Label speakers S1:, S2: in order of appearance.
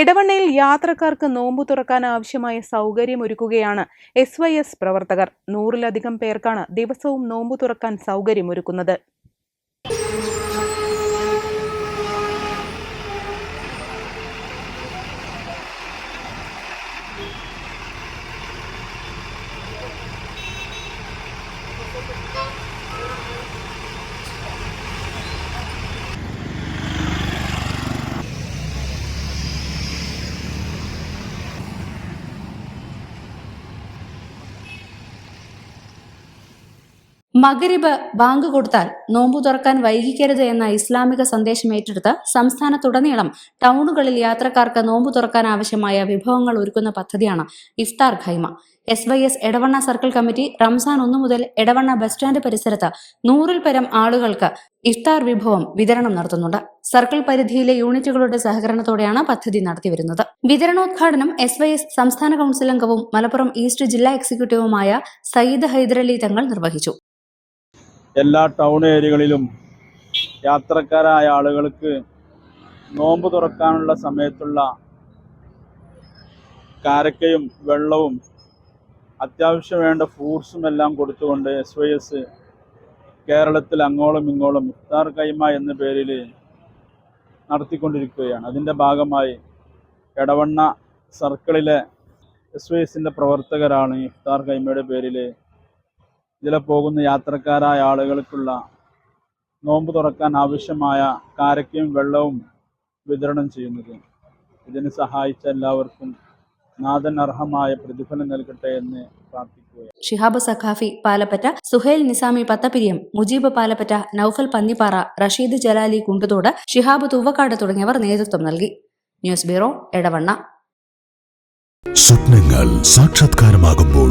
S1: ഇടവണ്ണയിൽ യാത്രക്കാർക്ക് നോമ്പു തുറക്കാൻ ആവശ്യമായ സൗകര്യം ഒരുക്കുകയാണ് എസ് വൈ എസ് പ്രവർത്തകർ. നൂറിലധികം പേർക്കാണ് ദിവസവും നോമ്പു തുറക്കാൻ സൗകര്യമൊരുക്കുന്നത്.
S2: മകരിബ് ബാങ്ക് കൊടുത്താൽ നോമ്പു തുറക്കാൻ വൈകിക്കരുത് എന്ന ഇസ്ലാമിക സന്ദേശം ഏറ്റെടുത്ത് സംസ്ഥാനത്തുടനീളം ടൗണുകളിൽ യാത്രക്കാർക്ക് നോമ്പു തുറക്കാൻ ആവശ്യമായ വിഭവങ്ങൾ ഒരുക്കുന്ന പദ്ധതിയാണ് ഇഫ്താർ Khaimah. S Y S Edavanna circle committee Ramzan ഒന്നു മുതൽ എടവണ്ണ ബസ് സ്റ്റാൻഡ് പരിസരത്ത് നൂറിൽ പരം ആളുകൾക്ക് ഇഫ്താർ വിഭവം വിതരണം നടത്തുന്നുണ്ട്. സർക്കിൾ പരിധിയിലെ യൂണിറ്റുകളുടെ സഹകരണത്തോടെയാണ് പദ്ധതി നടത്തിവരുന്നത്. വിതരണോദ്ഘാടനം എസ് വൈ എസ് സംസ്ഥാന കൗൺസിൽ അംഗവും മലപ്പുറം ഈസ്റ്റ് ജില്ലാ എക്സിക്യൂട്ടീവുമായ സയ്യിദ് ഹൈദരലി തങ്ങൾ നിർവഹിച്ചു.
S3: എല്ലാ ടൗൺ ഏരിയകളിലും യാത്രക്കാരായ ആളുകൾക്ക് നോമ്പ് തുറക്കാനുള്ള സമയത്തുള്ള കാരക്കയും വെള്ളവും അത്യാവശ്യം വേണ്ട ഫ്രൂട്ട്സും എല്ലാം കൊടുത്തുകൊണ്ട് എസ് വൈ എസ് കേരളത്തിൽ അങ്ങോളം ഇങ്ങോളം ഇഫ്താർ കൈമ എന്ന പേരിൽ നടത്തിക്കൊണ്ടിരിക്കുകയാണ്. അതിന്റെ ഭാഗമായി എടവണ്ണ സർക്കിളിലെ എസ് വൈ എസിന്റെ പ്രവർത്തകരാണ് ഇഫ്താർ കൈമയുടെ പേരിൽ ഇതിലെ പോകുന്ന യാത്രക്കാരായ ആളുകൾക്കുള്ള നോമ്പ് തുറക്കാൻ ആവശ്യമായ കാരക്കയും വെള്ളവും വിതരണം ചെയ്യുന്നത്. ഇതിന് സഹായിച്ച എല്ലാവർക്കും നാഥൻ അർഹമായ പ്രതിഫലം നൽകട്ടെ എന്ന് പ്രാർത്ഥിക്കുന്നു
S2: ഷിഹാബ് സഖാഫി പാലപ്പറ്റ സുഹേൽ നിസാമി പത്തപ്പിരിയം മുജീബ് പാലപ്പറ്റ നൌഫൽ പന്നിപ്പാറ റഷീദ് ജലാലി കുണ്ടുതോട് ഷിഹാബ് തൂവക്കാട് തുടങ്ങിയവർ നേതൃത്വം നൽകി. News bureau Edavanna.
S4: സ്വപ്നങ്ങൾ സാക്ഷാത്കാരമാകുമ്പോൾ